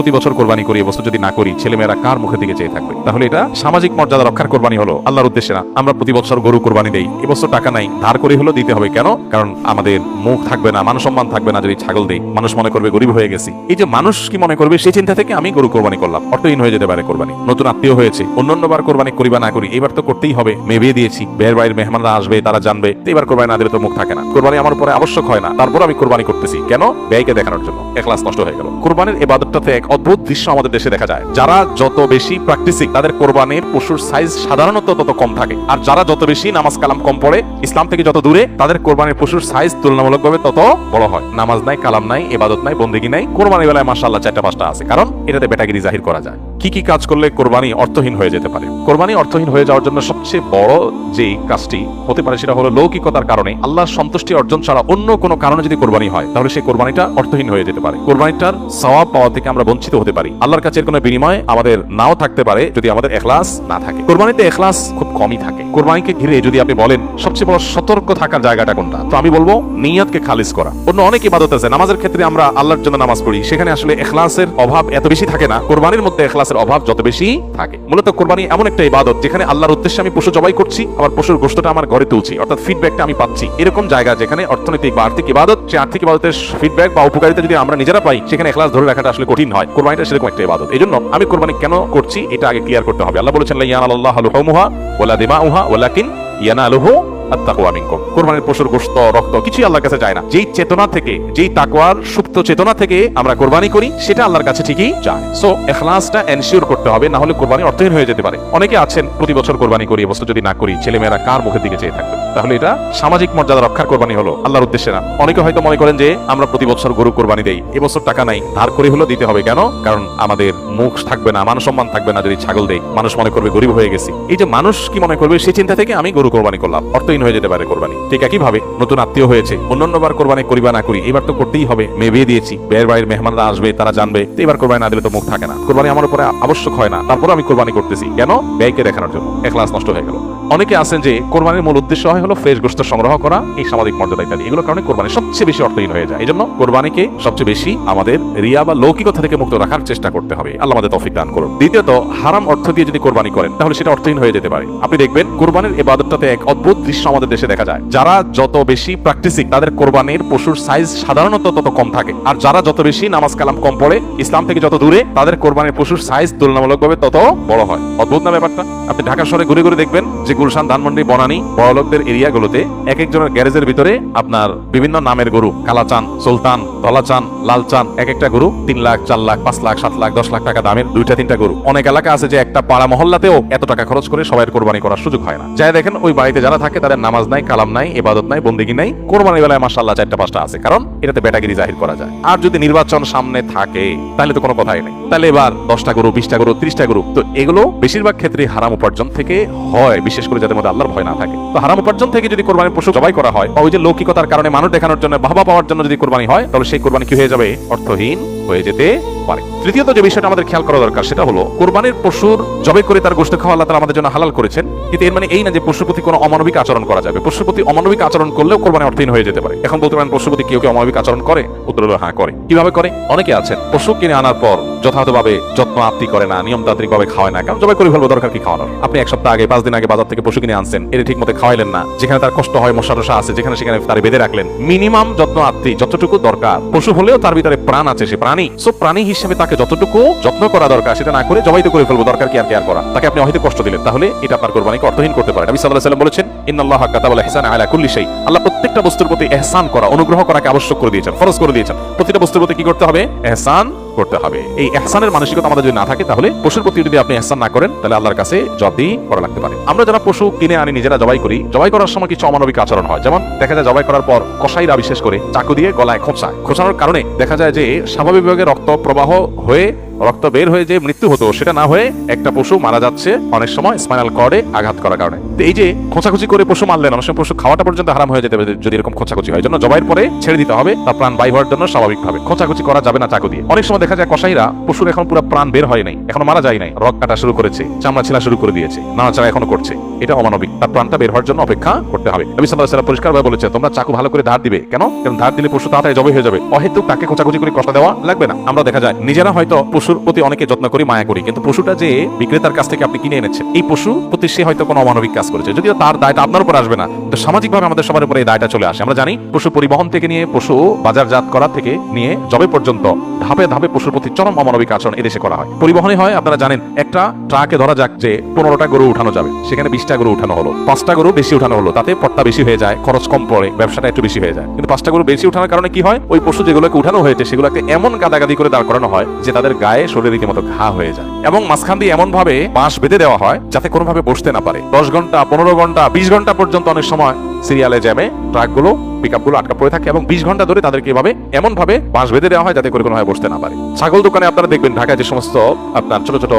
প্রতি বছর কোরবানি করি এবছর যদি না করি, ছেলেমেয়েরা কার মুখের দিকে চেয়ে থাকবে? তাহলে এটা সামাজিক মর্যাদা রক্ষার কোরবানি হলো আল্লাহর উদ্দেশ্যে না। আমরা প্রতি বছর গরু কোরবানি দেই এবছর টাকা নাই, ধার করে হলো দিতে হবে। কেন? কারণ আমাদের মুখ থাকবে না, মান সম্মান থাকবে না যদি ছাগল দেই। মানুষ মনে করবে গরিব হয়ে গেছি। এই যে মানুষ কি মনে করবে, সেই চিন্তা থেকে আমি গরু কোরবানি করলাম। অর্থহীন হয়ে যেতে পারে কোরবানি। নতুন আত্মীয় হয়েছে অন্যান্যবার কোরবানি করি বা না করি, এবার তো করতেই হবে। মেয়ে বিয়ে দিয়েছি, বের বাইরের মেহমানরা আসবে, তারা জানবে এবার কোরবানি না দিলে তো মুখ থাকে না। কোরবানি আমার উপরে আবশ্যক হয় না তারপর আমি কোরবানি করতেছি। কেন? ব্যয়কে দেখানোর জন্য। একলাস নষ্ট হয়ে গেল। কোরবানির এবাদতটাতে এক অদ্ভুত দৃশ্য আমাদের দেশে দেখা যায়। যারা যত বেশি প্র্যাকটিসিং তাদের কোরবানির পশুর সাইজ সাধারণত তত কম থাকে। আর যারা যত বেশি নামাজ কালাম কম পড়ে, ইসলাম থেকে যত দূরে, তাদের কোরবানির পশুর সাইজ তুলনামূলকভাবে তত বড় হয়। নামাজ নাই, কালাম নাই এবাদত নাই, বন্দিগি নাই কোরবানি বেলায় মাসাল্লাহ চারটা পাঁচটা আছে। কারণ এটাতে বেটাগিরি জাহির করা যায়। কি কি কাজ করলে কোরবানি অর্থহীন হয়ে যেতে পারে? কোরবানি অর্থহীন হয়ে যাওয়ার জন্য সবচেয়ে বড় যে কাজটি হতে পারে সেটা হলো লৌকিকতার কারণে। আল্লাহর সন্তুষ্টি অর্জন ছাড়া অন্য কোনো কারণে যদি কোরবানি হয়, তাহলে সেই কোরবানিটা অর্থহীন হয়ে যেতে পারে। কোরবানিটার সওয়াব পাওয়া থেকে আমরা বঞ্চিত হতে পারি। আল্লাহর কাছে কোনো বিনিময় আমাদের নাও থাকতে পারে যদি আমাদের এখলাস না থাকে। কোরবানিতে এখলাস খুব কমই থাকে। কোরবানিকে ঘিরে যদি আপনি বলেন, সবচেয়ে বড় সতর্ক থাকার জায়গাটা কোনটা? তো আমি বলব, নিয়তকে খালিজ করা। অন্য অনেক ইবাদত আছে। নামাজের ক্ষেত্রে আমরা আল্লাহর জন্য নামাজ পড়ি। সেখানে আসলে এখলাসের অভাব এত বেশি থাকে না। কোরবানির মধ্যে এখলাসের অভাব যত বেশি থাকে। মূলত কোরবানি এমন একটা ইবাদত যেখানে আল্লাহর উদ্দেশ্যে আমি পশু জবাই করছি আবার পশুর গোষ্ঠটা আমার ঘরে তুলছি, অর্থাৎ ফিডব্যাকটা আমি পাচ্ছি। এরকম জায়গা যেখানে অর্থনৈতিক বা আর্থিক ইবাদত, সে আর্থিক ইবাদতের ফিডব্যাক বা উপকারিতা যদি আমরা নিজেরা পাই, সেখানে এখলাস ধরে রাখাটা আসলে কঠিন হয়। কোরবানিটা সেরকম একটা ইবাদত। এই জন্য আমি কোরবানি কেন করছি, এটা আগে ক্লিয়ার করতে হবে। আল্লাহ বলেছেন ইয়ান আল্লাহ লুহুমুহা ওয়ালা দিমাউহা ওয়ালাকিন ইয়ানালুহু আত্তাকুয়া মিনকুম কোরবানির পশুর গোস্ত রক্ত কিছুই আল্লাহর কাছে যায় না। যেই চেতনা থেকে, যেই তাকওয়ার, সুপ্ত চেতনা থেকে আমরা কোরবানি করি, সেটা আল্লাহর কাছে ঠিকই যায়। সো এখলাসটা এনশিওর করতে হবে না হলে কোরবানি অর্থহীন হয়ে যেতে পারে। অনেকে আছেন, প্রতি বছর কোরবানি করি এবছর যদি না করি, ছেলেমেয়েরা কার মুখের দিকে চেয়ে থাকবে? তাহলে এটা সামাজিক মর্যাদা রক্ষার কোরবানি হলো, আল্লাহর উদ্দেশ্যে না। অনেকে হয়তো মনে করেন যে, আমরা প্রতি বছর গরু কোরবানি দেই। এবছর টাকা নাই, ধার করে হলো দিতে হবে। কেন? কারণ আমাদের মুখ থাকবে না, মান সম্মান থাকবে না যদি ছাগল দেই। মানুষ মনে করবে, গরিব হয়ে গেছি। এই যে মানুষ কি মনে করবে সেই চিন্তা থেকে আমি গরু কোরবানি করলাম। অর্থহীন হয়ে যেতে পারে কোরবানি। ঠিক একইভাবে নতুন আত্মীয় হয়েছে। অন্যান্যবার কোরবানি করি বা না করি, এবার তো করতেই হবে। মেয়ে বিয়ে দিয়েছি, বের বাইরের মেহমানরা আসবে, তারা জানবে। তো এবার কোরবানি না দিলে তো মুখ থাকে না। কোরবানি আমার উপরে আবশ্যক হয় না। তারপর আমি কোরবানি করতেছি। কেন? ব্যয়কে দেখানোর জন্য। একলাস নষ্ট হয়ে গেল। অনেকে আছেন যে, কোরবানির মূল উদ্দেশ্য হয় হলো ফ্রেশ গোস্ত সংগ্রহ করা, এই সামাজিক মর্যাদা ইত্যাদি। এগুলোর কারণে কোরবানি সবচেয়ে বেশি অর্থহীন হয়ে যায়। এই জন্য কোরবানিকে সবচেয়ে বেশি আমাদের রিয়া বা লৌকিকতা থেকে মুক্ত রাখার চেষ্টা করতে হবে। আল্লাহ আমাদের তৌফিক দান করুন। দ্বিতীয়ত, হারাম অর্থ দিয়ে যদি কোরবানি করেন, তাহলে সেটা অর্থহীন হয়ে যেতে পারে। আপনি দেখবেন কোরবানির এবাদতটাতে এক অদ্ভুত দৃশ্য আমাদের দেশে দেখা যায়। যারা যত বেশি প্র্যাকটিসিং তাদের কোরবানির পশুর সাইজ সাধারণত তত কম থাকে। আর যারা যত বেশি নামাজ কালাম কম পড়ে, ইসলাম থেকে যত দূরে, তাদের কোরবানির পশুর সাইজ তুলনামূলকভাবে তত বড় হয়। অদ্ভুত না ব্যাপারটা? আপনি ঢাকা শহরে ঘুরে ঘুরে দেখবেন যে গুলশান, ধানমন্ডি, বনানী বড়লোকদের এরিয়াগুলোতে এক একজনের গ্যারেজের ভিতরে আপনার বিভিন্ন নামের গরু, কালাচান, সুলতান ধলাচান লালচান এক একটা গরু তিন লাখ, চার লাখ, পাঁচ লাখ, সাত লাখ, দশ লাখ টাকা দামের দুইটা, তিনটা গরু। অনেক এলাকা আছে যে একটা পাড়া মহল্লাতেও এত টাকা খরচ করে সবাই কোরবানি করার সুযোগ হয় না। যাই দেখেন, ওই বাড়িতে যারা থাকে তাদের নামাজ নাই, কালাম নাই এবাদত নাই, বন্দিগি নাই। কোরবানি বেলায় মাসাল্লাহ চারটা, পাঁচটা আছে, কারণ এটাতে বেটাগিরি জাহির করা যায়। আর যদি নির্বাচন সামনে থাকে, তাহলে তো কোনো কথাই নেই। তাহলে এবার দশটা গরু, বিশটা গরু, ত্রিশটা গরু, তো এগুলো বেশিরভাগ ক্ষেত্রে হারাম উপার্জন থেকে হয়, বিশেষ করে যাদের মধ্যে আল্লাহর ভয় না থাকে। তো হারাম উপার্জন থেকে যদি কোরবানির পশু জবাই করা হয়, বা ওই যে লৌকিকতার কারণে মানুষ দেখানোর জন্য বাহবা পাওয়ার জন্য যদি কোরবানি হয়, তাহলে সেই কোরবানি কি হয়ে যাবে? অর্থহীন হয়ে যেতে পারে। তৃতীয়ত যে বিষয়টা আমাদের খেয়াল করা দরকার, সেটা হলো কোরবানির পশুর জবে করে তার গোষ্ঠ খাওয়া আল্লাহ তাআলা আমাদের জন্য হালাল করেছেন। কিন্তু এর মানে এই না যে পশুর প্রতি কোনো অমানবিক আচরণ করা যাবে। পশুর প্রতি অমানবিক আচরণ করলেও কোরবানি অর্থহীন হয়ে যেতে পারে। এখন বলতে পারেন, পশুর প্রতি কেউ কেউ অমানবিক আচরণ করে? উত্তর হলো হ্যাঁ করে। কীভাবে করে? অনেকে আছেন, পশু কিনে আনার পর যথাযথভাবে যত্ন আত্মি করে না নিয়মতান্ত্রিক ভাবে খাওয়ায় না। কারণ জবাই করে ফেলব, দরকার কি খাওয়ানোর? আপনি এক সপ্তাহ আগে, পাঁচ দিন আগে বাজার থেকে পশু কিনে আনছেন, এটা ঠিক মতো খাওয়াইলেন না। যেখানে তার কষ্ট হয়, মশা টশা আছে, যেখানে সেখানে তার বেঁধে রাখলেন। মিনিমাম যত্ন আত্মি যতটুকু দরকার। পশু হলেও তার ভিতরে প্রাণ আছে, সে প্রাণী। সো প্রাণী হিসেবে তাকে যতটুকু যত্ন করা দরকার, সেটা না করে জবাই তো করে ফেলব, দরকার কি আর কেয়ার করা? তাকে আপনি হয়তো কষ্ট দিলেন। তাহলে এটা আপনার কোরবানিকে অর্থহীন করতে পারে। নবী সাল্লাল্লাহু আলাইহি ওয়াসাল্লাম বলেছেন, ইন্নাল্লাহা কাতাবাল ইহসান আলা কুল্লি শাই আল্লাহ প্রত্যেকটা বস্তুর প্রতি এহসান করা, অনুগ্রহ করাকে আবশ্যক করে দিয়েছেন, ফরজ করে দিয়েছেন। প্রতিটা বস্তুর প্রতি কি করতে হবে? ইহসান করতে হবে। এই এহসানের মানসিকতা আমাদের যদি না থাকে, তাহলে পশুর প্রতি যদি আপনি এহসান না করেন, তাহলে আল্লাহর কাছে জবাবদি করা লাগতে পারে। আমরা যারা পশু কিনে আনি, নিজেরা জবাই করি, জবাই করার সময় কিছু অমানবিক আচরণ হয়। যেমন দেখা যায় জবাই করার পর কষাইরা বিশেষ করে চাকু দিয়ে গলায় খোঁচায় খোঁচানোর কারণে দেখা যায় যে স্বাভাবিকভাবে রক্ত প্রবাহ হয়ে রক্ত বের হয়ে যে মৃত্যু হতো, সেটা না হয়ে একটা পশু মারা যাচ্ছে। অনেক সময় স্পাইনাল কর্ডে আঘাত করার কারণে। তো এই যে খোঁচাখুচি করে পশু মারলেন অনেক সময় পশু খাওয়াটা পর্যন্ত হারাম হয়ে যেতে পারে, যদি এরকম খোঁচাখুচি হয়। জন্য জবাইয়ের পরে ছেড়ে দিতে হবে, তার প্রাণ বাই হওয়ার জন্য স্বাভাবিকভাবে। খোঁচাখুচি করা যাবে না চাকু দিয়ে। অনেক সময় দেখা যায় কসাইরা পশুর এখন পুরো প্রাণ বের হয় নাই, এখনও মারা যায় নাই। রক কাটা শুরু করেছে, চামড়া ছেলা শুরু করে দিয়েছে, নাড়াচাড়া এখনও করছে। এটা অমানবিক। তার প্রাণটা বের হওয়ার জন্য অপেক্ষা করতে হবে। নবী সাল্লাল্লাহু আলাইহি ওয়াসাল্লাম পরিষ্কারভাবে বলেছে, তোমরা চাকু ভালো করে ধার দিবে। কেন? কারণ ধার দিলে পশু তাড়াতাড়ি জবে হয়ে যাবে। অহেতুক তাকে কোচাকুচি করে কষ্ট দেওয়া লাগবে না। আমরা দেখা যায়, নিজেরা হয়তো পশু পশুর প্রতি অনেকে যত্ন করি, মায়া করি। কিন্তু পশুটা যে বিক্রেতার কাছ থেকে আপনি কিনে এনেছেন এই পশু প্রতি সে হয়তো কোনো অমানবিক কাজ করেছে। যদিও তার দায়টা আপনার উপর আসবে না তো সামাজিকভাবে আমাদের সবার উপরে এই দায়টা চলে আসে। আমরা জানি পশু পরিবহন থেকে নিয়ে, পশু বাজারজাত করা থেকে নিয়ে জবে পর্যন্ত ধাপে ধাপে পশুর প্রতি চরম অমানবিক আচরণ এদেশে করা হয়। পরিবহনে হয়, আপনারা জানেন, একটা ট্রাকে ধরা যাক যে পনেরোটা গরু উঠানো যাবে, সেখানে বিশটা গরু উঠানো হলো। পাঁচটা গরু বেশি উঠানো হলো, তাতে পট্টা বেশি হয়ে যায়, খরচ কম পড়ে, ব্যবসাটা একটু বেশি হয়ে যায়। কিন্তু পাঁচটা গরু বেশি উঠানোর কারণে কি হয়? ওই পশু যেগুলোকে উঠানো হয়েছে, সেগুলোকে এমন গাদাগাদি করে দাঁড় করানো হয় যে তাদের গায়ে শরীরে রীতিমতো ঘা হয়ে যায়। এবং মাঝখান দিয়ে এমন ভাবে বাঁশ বেঁধে দেওয়া হয় যাতে কোনোভাবে বসতে না পারে। দশ ঘণ্টা, পনেরো ঘণ্টা, বিশ ঘণ্টা পর্যন্ত অনেক সময় সিরিয়ালে জ্যামে ট্রাকগুলো পিকআপগুলো আটকা পড়ে থাকে এবং বিশ ঘণ্টা ধরে তাদেরকে এভাবে এমন ভাবে বাঁশ বেঁধে দেওয়া হয় যাতে করে কোনোভাবে বসতে না পারে। ছাগল দোকানে আপনারা দেখবেন, ঢাকায় যে সমস্ত আপনার ছোট ছোট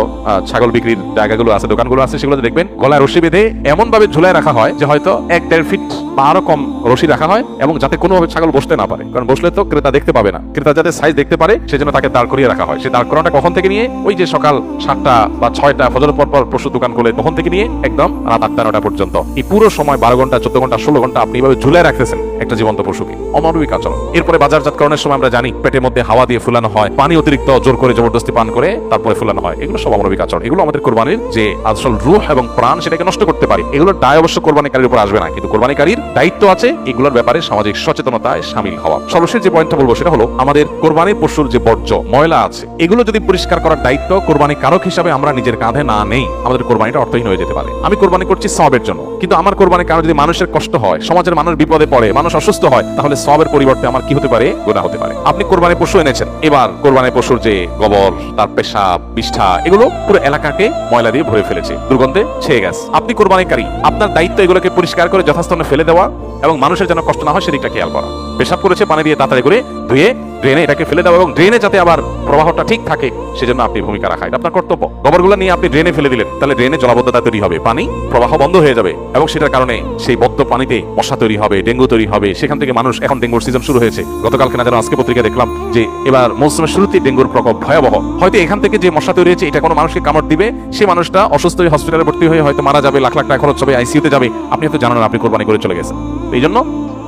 ছাগল বিক্রির জায়গাগুলো আছে, দোকানগুলো আছে, সেগুলোতে দেখবেন গলায় রশি বেঁধে এমন ভাবে ঝুলায় রাখা হয় যে হয়তো এক দেড় ফিট বা আরও কম রশি রাখা হয় এবং যাতে কোনোভাবে ছাগল বসতে না পারে। কারণ বসলে তো ক্রেতা দেখতে পাবে না। ক্রেতা যাতে সাইজ দেখতে পারে, সেজন্য তাকে দাঁড় করিয়ে রাখা হয়। সেই দাঁড় করানোটা কখন থেকে নিয়ে? ওই যে সকাল সাতটা বা ছয়টা ফজর পর পর পশু দোকান খুলে তখন থেকে নিয়ে একদম রাত আটটা নটা পর্যন্ত। এই পুরো সময় বারো ঘণ্টা, চোদ্দ ঘণ্টা ষোলো ঘণ্টা আপনি এভাবে ঝুলে রাখতেছেন। একটা জীবন্ত পশুকে। অমানবিক আচরণ। এরপরে বাজারজাতকরণের সময় আমরা জানি, পেটের মধ্যে হাওয়া দিয়ে ফুলানো হয়, পানি অতিরিক্ত জোর করে জবরদস্তি পান করে তারপরে ফুলানো হয়। এগুলো সব অমানবিক আচরণ। এগুলো আমাদের কোরবানির যে আসল রুহ এবং প্রাণ, সেটাকে নষ্ট করতে পারে। এগুলোর দায় অবশ্য কোরবানিকারীর উপর আসবে না। কিন্তু কোরবানিকারীর দায়িত্ব আছে এগুলোর ব্যাপারে সামাজিক সচেতনতায় সামিল হওয়া। সর্বশেষ যে পয়েন্টটা বলব সেটা হলো, আমাদের কোরবানির পশুর যে বর্জ্য, ময়লা আছে, এগুলো যদি পরিষ্কার করার দায়িত্ব কোরবানি কারক হিসাবে আমরা নিজের কাঁধে না নেই, আমাদের কোরবানিটা অর্থহীন হয়ে যেতে পারে। আমি কোরবানি করছি সবের জন্য। কিন্তু আমার কোরবানি কারণ যদি মানুষের কষ্ট হয়, সমাজের মানুষ বিপদে পড়ে, মানুষ অসুস্থ হয়, তাহলে সবের পরিবর্তে আমার কি হতে পারে? গোনা হতে পারে। আপনি কোরবানি পশু এনেছেন। এবার কোরবানি পশুর যে গোবর, তার পেশাব, বিষ্ঠা, এগুলো পুরো এলাকাকে ময়লা দিয়ে ভরে ফেলেছে। দুর্গন্ধে ছেয়ে গেছে। আপনি কোরবানিকারী। আপনার দায়িত্ব এগুলোকে পরিষ্কার করে যথাস্থানে ফেলে দেওয়া এবং মানুষের যেন কষ্ট না হয় সেদিকটা খেয়াল করা। পেশাব করেছে, পানি দিয়ে তাড়াতাড়ি করে ধুয়ে ড্রেনে এটাকে ফেলে দেওয়া এবং ড্রেনে যাতে আবার প্রবাহটা ঠিক থাকে, সেজন্য আপনি ভূমিকা রাখা এটা আপনার কর্তব্য। গোবরগুলো নিয়ে আপনি ড্রেনে ফেলে দিলেন, তাহলে ড্রেনে জলাবদ্ধতা তৈরি হবে, পানি, প্রবাহ বন্ধ হয়ে যাবে এবং সেটার কারণে সেই বদ্ধ পানিতে মশা তৈরি হবে, ডেঙ্গু তৈরি হবে, সেখান থেকে মানুষ এখন ডেঙ্গুর সিজন শুরু হয়েছে। গতকালকে না যেন আজকে পত্রিকা দেখলাম যে এবার মৌসুমের শুরুতেই ডেঙ্গুর প্রকোপ ভয়াবহ। হয়তো এখান থেকে যে মশা তৈরি হয়েছে, এটা কোনো মানুষকে কামড় দিবে, সে মানুষটা অসুস্থ হয়ে হসপিটালে ভর্তি হয়ে হয়তো মারা যাবে, লাখ লাখ টাকা খরচ হবে আইসিইউতে যাবে। আপনি হয়তো জানেন আপনি কোরবানি করে চলে গেছেন। এই জন্য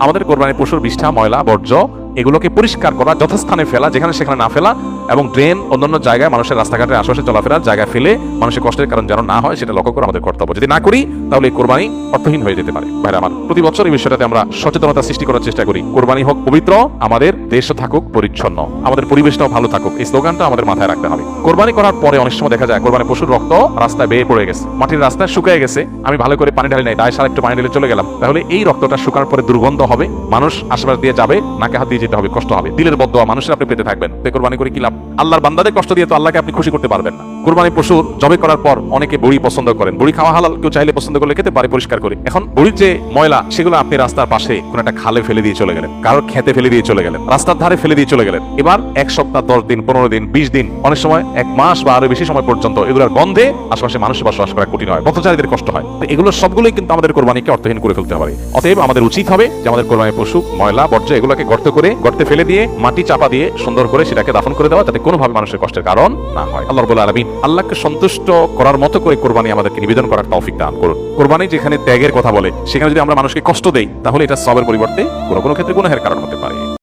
আমাদের কোরবানি পশুর বিষ্ঠা, ময়লা, বর্জ্য এগুলোকে পরিষ্কার করা, যথাস্থানে ফেলা, যেখানে সেখানে না ফেলা, এবং ড্রেন অন্যান্য জায়গায় মানুষের রাস্তাঘাটের আশেপাশে চলাফেরার জায়গায় ফেলে মানুষের কষ্টের কারণ যেন না হয়, সেটা লক্ষ্য করা আমাদের কর্তব্য। যদি না করি, তাহলে এই কোরবানি অর্থহীন হয়ে যেতে পারে। ভাইরা আমার, প্রতি বছর এই বিষয়টাতে আমরা সচেতনতা সৃষ্টি করার চেষ্টা করি। কোরবানি হোক পবিত্র, আমাদের দেশও থাকুক পরিচ্ছন্ন। আমাদের পরিবেশটাও ভালো থাকুক। এই স্লোগানটা আমাদের মাথায় রাখতে হবে। কোরবানি করার পরে অনেক সময় দেখা যায় কোরবানি পশুর রক্ত রাস্তায় বেয়ে পড়ে গেছে। মাটির রাস্তায় শুকিয়ে গেছে। আমি ভালো করে পানি ঢালি নাই দায় সার একটু পানি ঢেলে চলে গেলাম। তাহলে এই রক্তটা শুকার পরে দুর্গন্ধ হবে, মানুষ আশেপাশ দিয়ে যাবে, নাকে হাত দিয়ে যেতে হবে, কষ্ট হবে। দিলের বদ্ধ মানুষের আপনি পেতে থাকবেন। কোরবানি করে কি লাভ? আল্লাহর বান্দাদের কষ্ট দিয়ে তো আল্লাহকে আপনি খুশি করতে পারবেন না। কোরবানি পশুর জবে করার পর অনেকে বড়ি পছন্দ করেন। বড়ি খাওয়া হালাল, কেউ চাইলে পছন্দ করলে খেতে পারে, পরিষ্কার করে। এখন বড়ির যে ময়লা, সেগুলো আপনি রাস্তার পাশে কোন একটা খালে ফেলে দিয়ে চলে গেলেন, কারোর খেতে ফেলে দিয়ে চলে গেলেন, রাস্তার ধারে ফেলে দিয়ে চলে গেলেন। এবার এক সপ্তাহ, দশ দিন, পনেরো দিন, বিশ দিন, অনেক সময় এক মাস বা আরও বেশি সময় পর্যন্ত এগুলোর গন্ধে আশেপাশে মানুষের বসবাস করা কঠিন হয় পথচারীদের কষ্ট হয়। তো এগুলো সবগুলোই কিন্তু আমাদের কোরবানিকে অর্থহীন করে ফেলতে হবে। অতএব আমাদের উচিত হবে যে আমাদের কোরবানি পশু, ময়লা, বর্জ্য এগুলোকে গর্ত করে, গর্তে ফেলে দিয়ে, মাটি চাপা দিয়ে সুন্দর করে সেটাকে দাফন করে দেওয়া, যাতে কোনোভাবে মানুষের কষ্টের কারণ না হয়। আল্লাহ রবুল্লা আলমিন আল্লাহকে সন্তুষ্ট করার মতো করে কোরবানি আমাদেরকে নিবেদন করার তৌফিক দান করুন। কোরবানি যেখানে ত্যাগের কথা বলে, সেখানে যদি আমরা মানুষকে কষ্ট দেই, তাহলে এটা সবের পরিবর্তে কোনো কোনো ক্ষেত্রে গুনাহের কারণ হতে পারে।